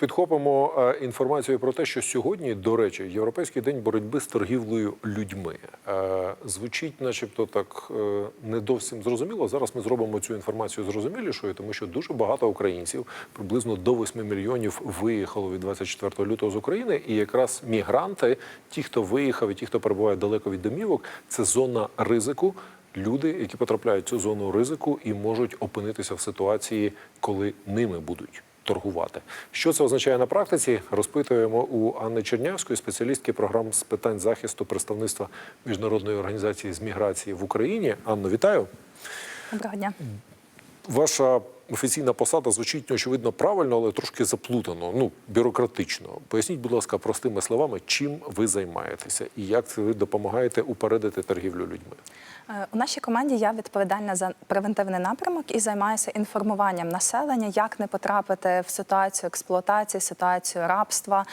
підхопимо е, інформацію про те, що сьогодні, до речі, Європейський день боротьби з торгівлею людьми. Е, Звучить, начебто, так е, не зовсім зрозуміло. Зараз ми зробимо цю інформацію зрозумілішою, тому що дуже багато українців, приблизно до 8 мільйонів, виїхало від 24 лютого з України. І якраз мігранти, ті, хто виїхав, і ті, хто перебуває далеко від домівок, це зона ризику. Люди, які потрапляють в цю зону ризику і можуть опинитися в ситуації, коли ними будуть торгувати. Що це означає на практиці? Розпитуємо у Анни Чернявської, спеціалістки програм з питань захисту представництва міжнародної організації з міграції в Україні. Анно, вітаю. Доброго дня. Ваша офіційна посада звучить очевидно правильно, але трошки заплутано, ну бюрократично. Поясніть, будь ласка, простими словами, чим ви займаєтеся і як це ви допомагаєте упередити торгівлю людьми. Е, У нашій команді я відповідальна за превентивний напрямок і займаюся інформуванням населення, як не потрапити в ситуацію експлуатації, ситуацію рабства,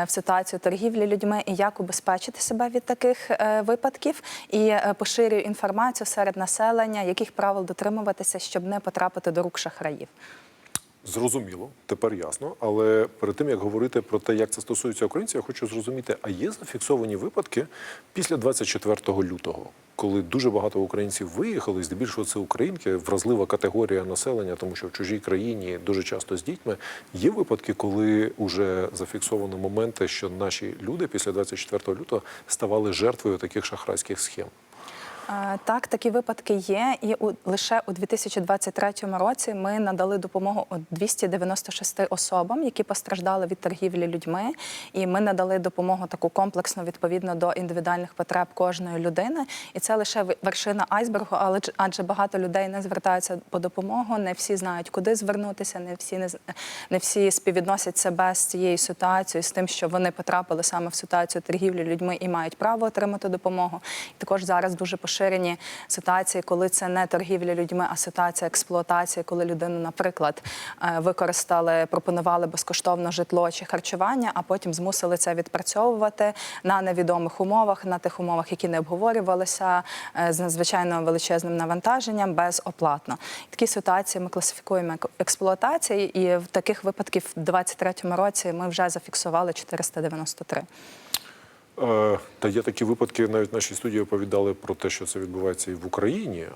е, в ситуацію торгівлі людьми і як убезпечити себе від таких е, випадків. І поширюю інформацію серед населення, яких правил дотримуватися, щоб не потрапити до рук шахраїв. Зрозуміло, тепер ясно. Але перед тим як говорити про те, як це стосується українців, я хочу зрозуміти, а є зафіксовані випадки після 24 лютого, коли дуже багато українців виїхали, здебільшого це українки, вразлива категорія населення, тому що в чужій країні дуже часто з дітьми. Є випадки, коли вже зафіксовані моменти, що наші люди після 24 лютого ставали жертвою таких шахрайських схем. Так, такі випадки є, і у лише у 2023 році ми надали допомогу от 296 особам, які постраждали від торгівлі людьми. І ми надали допомогу таку комплексну відповідно до індивідуальних потреб кожної людини. І це лише вершина айсбергу, але адже багато людей не звертаються по допомогу, не всі знають, куди звернутися, не всі не, не всі співвідносять себе з цією ситуацією, з тим, що вони потрапили саме в ситуацію торгівлі людьми і мають право отримати допомогу. І також зараз дуже поширені ситуації, коли це не торгівля людьми, а ситуація експлуатації, коли людину, наприклад, е, використали, пропонували безкоштовно житло чи харчування, а потім змусили це відпрацьовувати на невідомих умовах, на тих умовах, які не обговорювалися, е, з надзвичайно величезним навантаженням безоплатно. Такі ситуації ми класифікуємо як експлуатації, і в таких випадків в 2023 році ми вже зафіксували 493. Е, Та є такі випадки, навіть в нашій студії оповідали про те, що це відбувається і в Україні.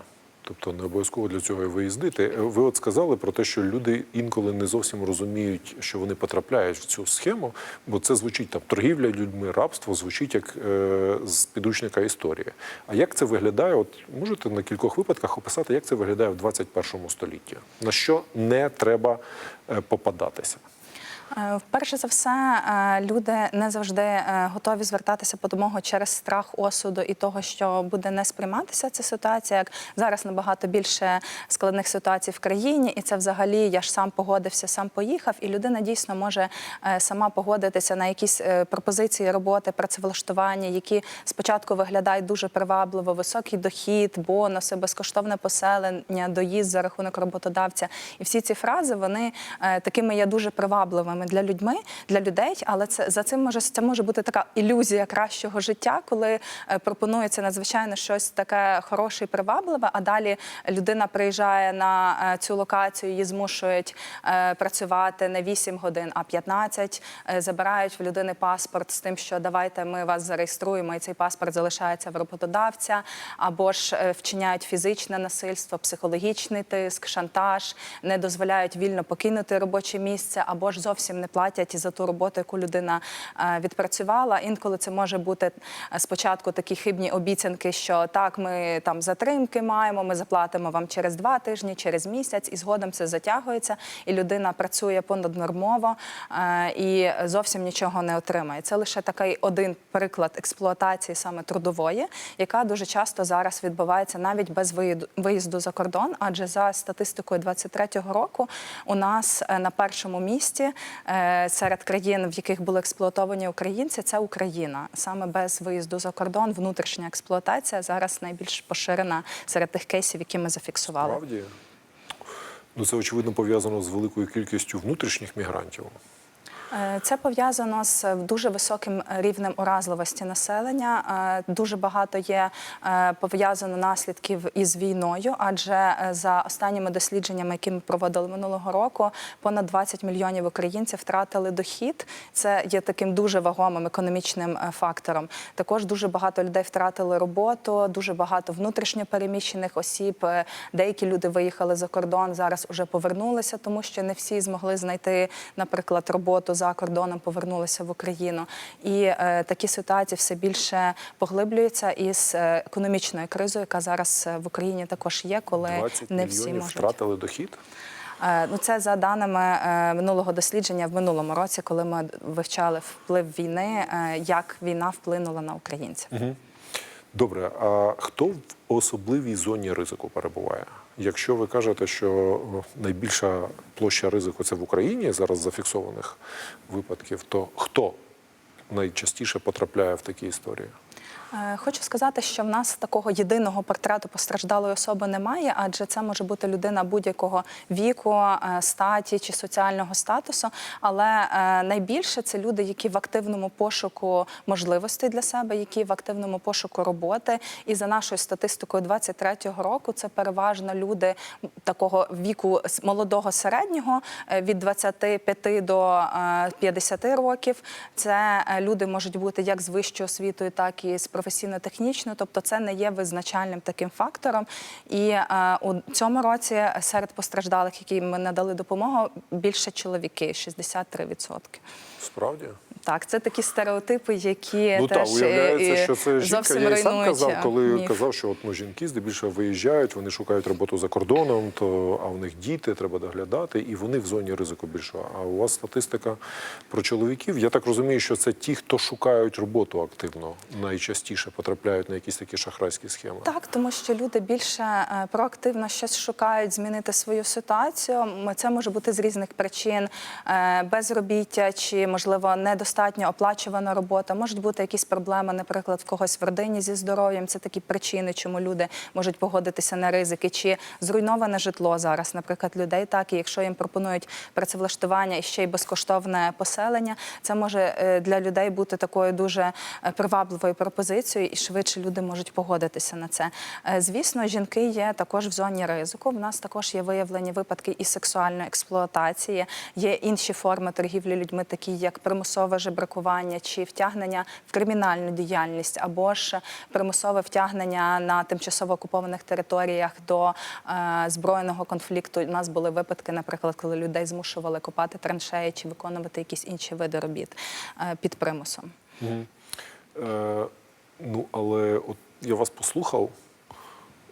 Тобто не обов'язково для цього і виїздити. Е, Ви от сказали про те, що люди інколи не зовсім розуміють, що вони потрапляють в цю схему, бо це звучить там торгівля людьми, рабство звучить як е, з підручника історії. А як це виглядає? От можете на кількох випадках описати, як це виглядає в 21 столітті? На що не треба е, попадатися? Е, Перше за все, е, люди не завжди е, готові звертатися по допомогу через страх осуду і того, що буде не сприйматися ця ситуація. Як зараз набагато більше складних ситуацій в країні, і це взагалі я ж сам погодився, сам поїхав, і людина дійсно може сама погодитися на якісь пропозиції роботи, працевлаштування, які спочатку виглядають дуже привабливо, високий дохід, бонуси, безкоштовне поселення, доїзд за рахунок роботодавця. І всі ці фрази вони такими є дуже привабливими для людьми, для людей. Але це за цим може це може бути така ілюзія кращого життя, коли е, пропонується надзвичайно щось таке хороше і привабливе. А далі людина приїжджає на е, цю локацію, її змушують е, працювати не 8 годин, а 15, е, забирають в людини паспорт з тим, що давайте ми вас зареєструємо, і цей паспорт залишається в роботодавця, або ж вчиняють фізичне насильство, психологічний тиск, шантаж, не дозволяють вільно покинути робоче місце, або ж зовсім не платять за ту роботу, яку людина е, відпрацювала. Інколи це може бути е, спочатку такі хибні обіцянки, що так, ми там затримки маємо, ми заплатимо вам через два тижні, через місяць, і згодом це затягується, і людина працює понаднормово е, і зовсім нічого не отримає. Це лише такий один приклад експлуатації саме трудової, яка дуже часто зараз відбувається навіть без виїзду за кордон. Адже за статистикою 23-го року у нас на першому місці серед країн, в яких були експлуатовані українці, це Україна. Саме без виїзду за кордон внутрішня експлуатація зараз найбільш поширена серед тих кейсів, які ми зафіксували. Справді? Ну, це очевидно пов'язано з великою кількістю внутрішніх мігрантів. Е, Це пов'язано з е, дуже високим рівнем уразливості населення. Е, Дуже багато є е, пов'язано наслідків із війною, адже е, за останніми дослідженнями, які ми проводили минулого року, понад 20 мільйонів українців втратили дохід. Це є таким дуже вагомим економічним е, фактором. Також дуже багато людей втратили роботу, дуже багато внутрішньо переміщених осіб. Е, Деякі люди виїхали за кордон, зараз уже повернулися, тому що не всі змогли знайти, наприклад, роботу за кордоном, повернулися в Україну. І е, такі ситуації все більше поглиблюються із е, економічною кризою, яка зараз е, в Україні також є, коли 20 не всі можуть. втратили дохід. Е, Ну, це за даними минулого дослідження в минулому році, коли ми вивчали вплив війни, як війна вплинула на українців. Добре, а хто в особливій зоні ризику перебуває? Якщо ви кажете, що найбільша площа ризику це в Україні зараз зафіксованих випадків, то хто найчастіше потрапляє в такі історії? Е, Хочу сказати, що в нас такого єдиного портрету постраждалої особи немає, адже це може бути людина будь-якого віку, е, статі чи соціального статусу. Але е, найбільше це люди, які в активному пошуку можливостей для себе, які в активному пошуку роботи. І за нашою статистикою 23-го року це переважно люди такого віку молодого середнього від 25 до е, 50 років. Це люди можуть бути як з вищою освітою, так і з професійно-технічною. Тобто, це не є визначальним таким фактором. І е, у цьому році серед постраждалих, які ми надали допомогу, більше чоловіки 63%. Справді? Так, це такі стереотипи, які Ну теж уявляється, е, що це жінка. Я і сам казав, коли міф. казав, що от ну жінки здебільшого виїжджають, вони шукають роботу за кордоном, то а в них діти треба доглядати, і вони в зоні ризику більшого. А у вас статистика про чоловіків. Я так розумію, що це ті, хто шукають роботу активно, найчастіше потрапляють на якісь такі шахрайські схеми. Так, тому що люди більше е, проактивно щось шукають змінити свою ситуацію. Це може бути з різних причин: Е, безробіття чи, можливо, недостатньо оплачувана робота. Можуть бути якісь проблеми, наприклад, в когось в родині зі здоров'ям. Це такі причини, чому люди можуть погодитися на ризики, чи зруйноване житло зараз, наприклад, людей. Так, і якщо їм пропонують працевлаштування і ще й безкоштовне поселення, це може е, для людей бути такою дуже е, привабливою пропозицією, і швидше люди можуть погодитися на це. Е, Звісно, жінки є також в зоні ризику. В нас також є виявлені випадки і сексуальної експлуатації, є інші форми торгівлі людьми, такі як примусове жебракування чи втягнення в кримінальну діяльність, або ж примусове втягнення на тимчасово окупованих територіях до е, збройного конфлікту. У нас були випадки, наприклад, коли людей змушували копати траншеї чи виконувати якісь інші види робіт е, під примусом. Е, ну, але от я вас послухав,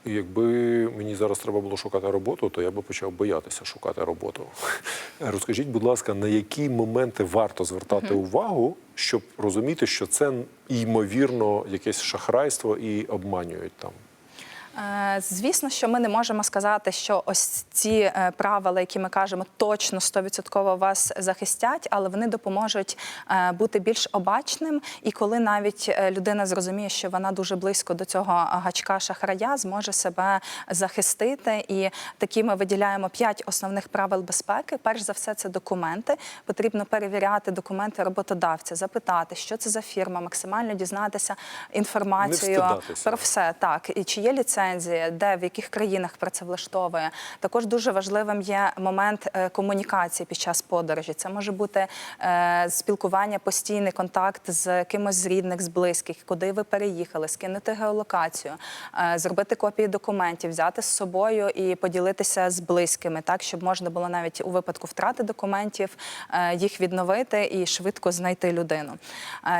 і якби мені зараз треба було шукати роботу, то я би почав боятися шукати роботу. Розкажіть, будь ласка, на які моменти варто звертати увагу, щоб розуміти, що це ймовірно якесь шахрайство і обманюють там. Е, Звісно, що ми не можемо сказати, що ось ці е, правила, які ми кажемо, точно 100% вас захистять, але вони допоможуть е, бути більш обачним. І коли навіть людина зрозуміє, що вона дуже близько до цього гачка шахрая, зможе себе захистити. І такі ми виділяємо п'ять основних правил безпеки. Перш за все, це документи. Потрібно перевіряти документи роботодавця, запитати, що це за фірма, максимально дізнатися інформацію про все так. І чи є ліцензія, де в яких країнах працевлаштовує. Також дуже важливим є момент е, комунікації під час подорожі. Це може бути е, спілкування, постійний контакт з кимось з рідних, з близьких, куди ви переїхали, скинути геолокацію, е, зробити копії документів, взяти з собою і поділитися з близькими, так щоб можна було навіть у випадку втрати документів їх відновити і швидко знайти людину.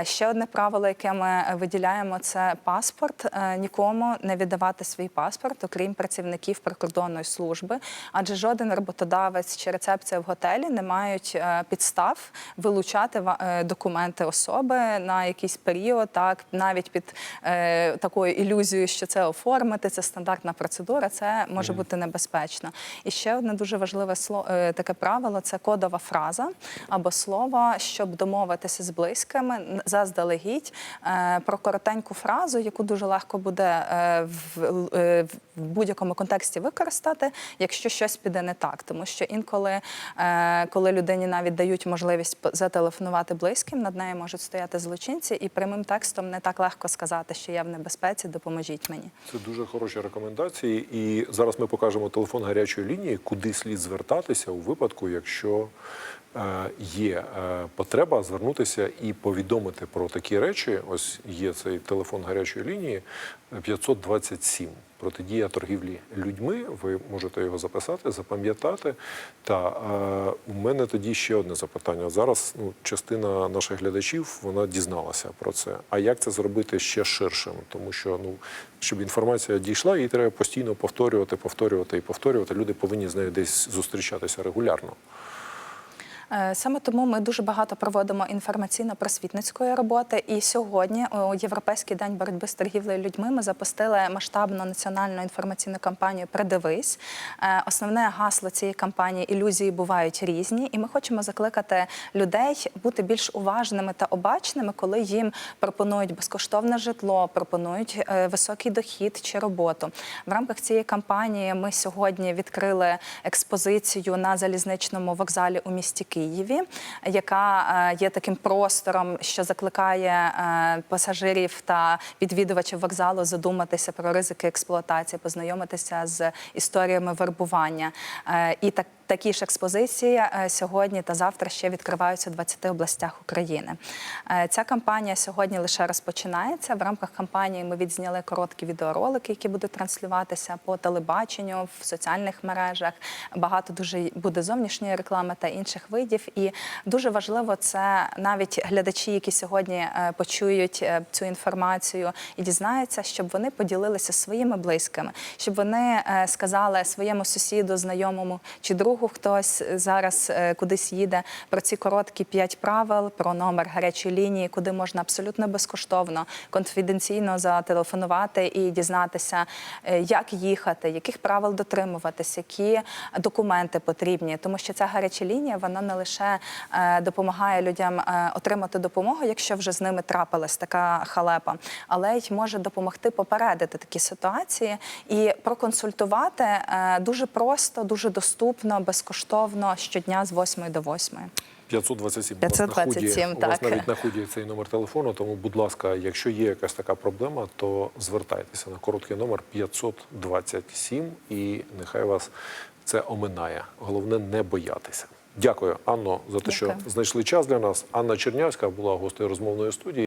Ще одне правило, яке ми виділяємо, це паспорт. Нікому не віддавати свій паспорт, окрім працівників прикордонної служби, адже жоден роботодавець чи рецепція в готелі не мають е, підстав вилучати е, документи особи на якийсь період, так навіть під е, такою ілюзією, що це оформити, це стандартна процедура. Це може бути небезпечно. І ще одне дуже важливе слово таке правило це кодова фраза або слово, щоб домовитися з близькими заздалегідь е, про коротеньку фразу, яку дуже легко буде е, в в будь-якому контексті використати, якщо щось піде не так. Тому що інколи, е, коли людині навіть дають можливість зателефонувати близьким, над нею можуть стояти злочинці, і прямим текстом не так легко сказати, що я в небезпеці, допоможіть мені. Це дуже хороші рекомендації. І зараз ми покажемо телефон гарячої лінії, куди слід звертатися у випадку, якщо е, є е, потреба звернутися і повідомити про такі речі. Ось є цей телефон гарячої лінії е, 527. Протидія торгівлі людьми. Ви можете його записати, запам'ятати. Та е, у мене тоді ще одне запитання. Зараз ну, частина наших глядачів вона дізналася про це. А як це зробити ще ширшим? Тому що ну щоб інформація дійшла, її треба постійно повторювати, повторювати і повторювати. Люди повинні з нею десь зустрічатися регулярно. Е, Саме тому ми дуже багато проводимо інформаційно-просвітницької роботи. І сьогодні, у Європейський день боротьби з торгівлею людьми, ми запустили масштабну національну інформаційну кампанію Придивись. Е, Основне гасло цієї кампанії ілюзії бувають різні, і ми хочемо закликати людей бути більш уважними та обачними, коли їм пропонують безкоштовне житло, пропонують е, високий дохід чи роботу. В рамках цієї кампанії ми сьогодні відкрили експозицію на залізничному вокзалі у місті Києві, яка е, є таким простором, що закликає е, пасажирів та відвідувачів вокзалу задуматися про ризики експлуатації, познайомитися з історіями вербування. Е, І так. Такі ж експозиції е, сьогодні та завтра ще відкриваються у 20 областях України. Е, Ця кампанія сьогодні лише розпочинається. В рамках кампанії ми відзняли короткі відеоролики, які будуть транслюватися по телебаченню в соціальних мережах. Багато дуже буде зовнішньої реклами та інших видів. І дуже важливо це навіть глядачі, які сьогодні е, почують цю інформацію і дізнаються, щоб вони поділилися своїми близькими, щоб вони сказали своєму сусіду, знайомому чи другу, хтось зараз е, кудись їде про ці короткі п'ять правил, про номер гарячої лінії, куди можна абсолютно безкоштовно, конфіденційно зателефонувати і дізнатися, е, як їхати, яких правил дотримуватися, які документи потрібні. Тому що ця гаряча лінія вона не лише е, допомагає людям отримати допомогу, якщо вже з ними трапилась така халепа, але й може допомогти попередити такі ситуації і проконсультувати дуже просто, дуже доступно, безкоштовно щодня з 8 до 8. 527. 527, у вас, на худі, у вас так. навіть на худі цей номер телефону. Тому, будь ласка, якщо є якась така проблема, то звертайтеся на короткий номер 527 і нехай вас це оминає. Головне не боятися. Дякую, Анно, за те, що знайшли час для нас. Анна Чернявська була гостею розмовної студії.